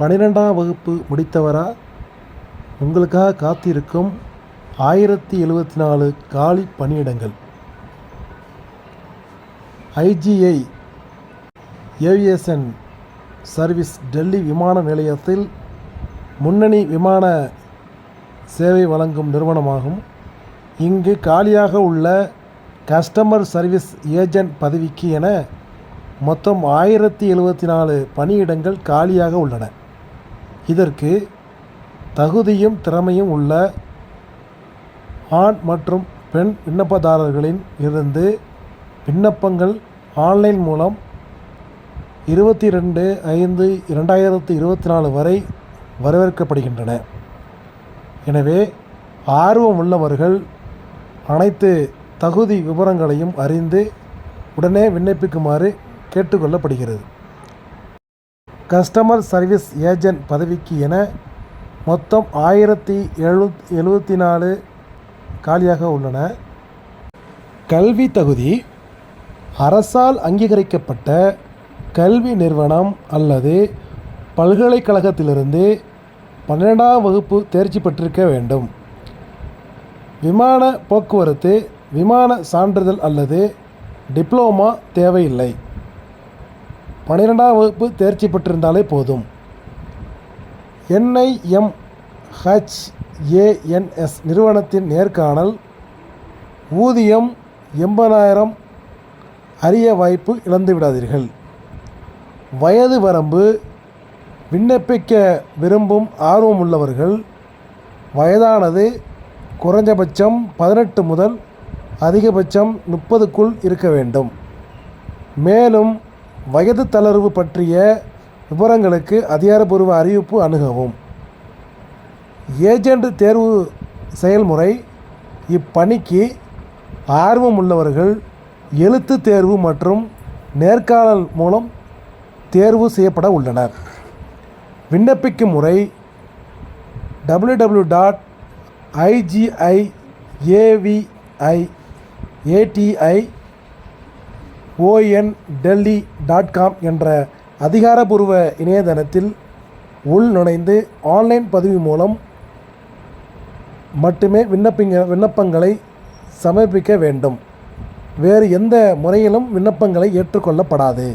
பன்னிரெண்டாம் வகுப்பு முடித்தவரா? உங்களுக்காக காத்திருக்கும் ஆயிரத்தி எழுபத்தி நாலு காலி பணியிடங்கள். ஐஜிஐ ஏவியேஷன் சர்வீஸ் டெல்லி விமான நிலையத்தில் முன்னணி விமான சேவை வழங்கும் நிறுவனமாகும். இங்கு காலியாக உள்ள கஸ்டமர் சர்வீஸ் ஏஜென்ட் பதவிக்கு என மொத்தம் ஆயிரத்தி எழுபத்தி நாலு பணியிடங்கள் காலியாக உள்ளன. இதற்கு தகுதியும் திறமையும் உள்ள ஆண் மற்றும் பெண் விண்ணப்பதாரர்களின் இருந்து விண்ணப்பங்கள் ஆன்லைன் மூலம் இருபத்தி ரெண்டு ஐந்து இரண்டாயிரத்து இருபத்தி நாலு வரை வரவேற்கப்படுகின்றன. எனவே ஆர்வம் உள்ளவர்கள் அனைத்து தகுதி விவரங்களையும் அறிந்து உடனே விண்ணப்பிக்குமாறு கேட்டுக்கொள்ளப்படுகிறது. கஸ்டமர் சர்வீஸ் ஏஜென்ட் பதவிக்கு என மொத்தம் ஆயிரத்தி எழுநூத் எழுபத்தி நாலு காலியாக உள்ளன. கல்வி தகுதி அரசால் அங்கீகரிக்கப்பட்ட கல்வி நிறுவனம் அல்லது பல்கலைக்கழகத்திலிருந்து பன்னெண்டாம் வகுப்பு தேர்ச்சி பெற்றிருக்க வேண்டும். விமான போக்குவரத்து விமான சான்றிதழ் அல்லது டிப்ளோமா தேவையில்லை. பன்னிரெண்டாம் வகுப்பு தேர்ச்சி பெற்றிருந்தாலே போதும். என்ஐஎம் ஹெச்ஏஎன்எஸ் நிறுவனத்தின் நேர்காணல் ஊதியம் எண்பதாயிரம் அரிய வாய்ப்பு இழந்து விடாதீர்கள். வயது வரம்பு விண்ணப்பிக்க விரும்பும் ஆர்வமுள்ளவர்கள் வயதானது குறைஞ்சபட்சம் பதினெட்டு முதல் அதிகபட்சம் முப்பதுக்குள் இருக்க வேண்டும். மேலும் வயது தளர்வு பற்றிய விவரங்களுக்கு அதிகாரப்பூர்வ அறிவிப்பு அணுகவும். ஏஜெண்ட் தேர்வு செயல்முறை இப்பணிக்கு ஆர்வம் உள்ளவர்கள் எழுத்து தேர்வு மற்றும் நேர்காணல் மூலம் தேர்வு செய்யப்பட உள்ளனர். விண்ணப்பிக்கும் முறை W W dot IGI AVI ATI ON Delhi dot com என்ற அதிகாரபூர்வ இணையதளத்தில் உள் நுழைந்து ஆன்லைன் பதிவு மூலம் மட்டுமே விண்ணப்பிங்க விண்ணப்பங்களை சமர்ப்பிக்க வேண்டும். வேறு எந்த முறையிலும் விண்ணப்பங்களை ஏற்றுக்கொள்ளப்படாது.